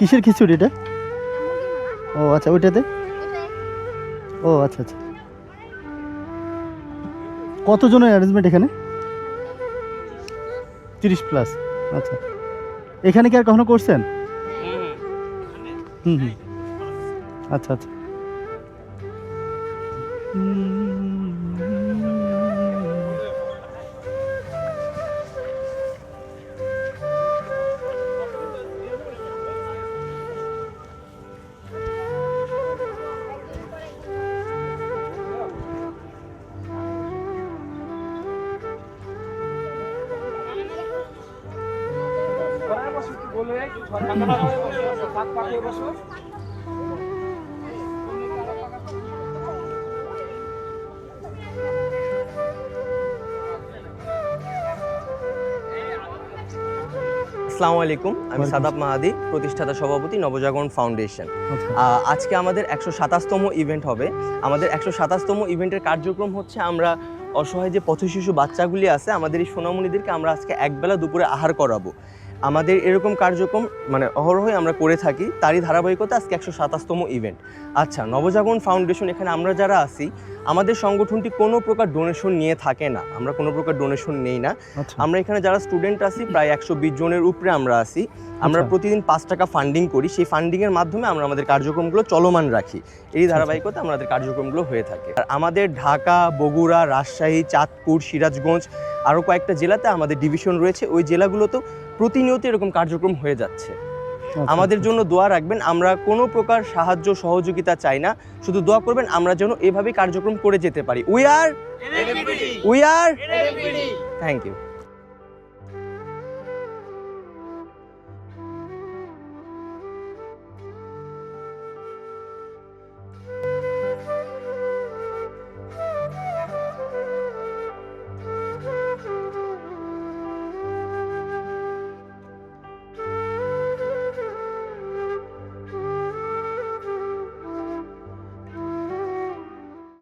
কিসের খিচুড়ি এটা? ও আচ্ছা ওইটাতে? ও আচ্ছা আচ্ছা। কতজনের অ্যারেঞ্জমেন্ট এখানে? তিরিশ প্লাস আচ্ছা। এখানে কি আর কখনো করছেন? হুম হুম। আচ্ছা আচ্ছা। আসসালামু আলাইকুম আমি সাদাব মাহাদি প্রতিষ্ঠাতা সভাপতি নবজাগরণ ফাউন্ডেশন। আচ্ছা। আজকে আমাদের একশো সাতাশতম ইভেন্ট হবে। আমাদের একশো সাতাশতম ইভেন্টের কার্যক্রম হচ্ছে আমরা অসহায় যে পথ শিশু বাচ্চাগুলি আছে আমাদের এই সোনামণিদেরকে আমরা আজকে একবেলা দুপুরে আহার করাবো। আমাদের এরকম কার্যক্রম মানে অহরহই আমরা করে থাকি তারই ধারাবাহিকতা আজকে একশো সাতাশতম ইভেন্ট আচ্ছা নবজাগরণ ফাউন্ডেশন এখানে আমরা যারা আছি আমাদের সংগঠনটি কোনো প্রকার ডোনেশন নিয়ে থাকে না। আমরা কোনো প্রকার ডোনেশন নেই না। আচ্ছা। আমরা এখানে যারা স্টুডেন্ট আছি প্রায় একশো বিশ জনের উপরে আমরা আছি। আমরা আচ্ছা। প্রতিদিন পাঁচ টাকা ফান্ডিং করি। সেই ফান্ডিংয়ের মাধ্যমে আমরা আমাদের কার্যক্রমগুলো চলমান রাখি। এই ধারাবাহিকতা আমাদের কার্যক্রমগুলো হয়ে থাকে। আর আমাদের ঢাকা বগুড়া রাজশাহী চাঁদপুর সিরাজগঞ্জ আরও কয়েকটা জেলাতে আমাদের ডিভিশন রয়েছে। ওই জেলাগুলোতেও প্রতিনিয়ত এরকম কার্যক্রম হয়ে যাচ্ছে। আচ্ছা, আমাদের আচ্ছা। জন্য দোয়া রাখবেন আমরা কোনো প্রকার সাহায্য সহযোগিতা চাই না শুধু দোয়া করবেন আমরা যেন এভাবে কার্যক্রম করে যেতে পারি। We are we are thank you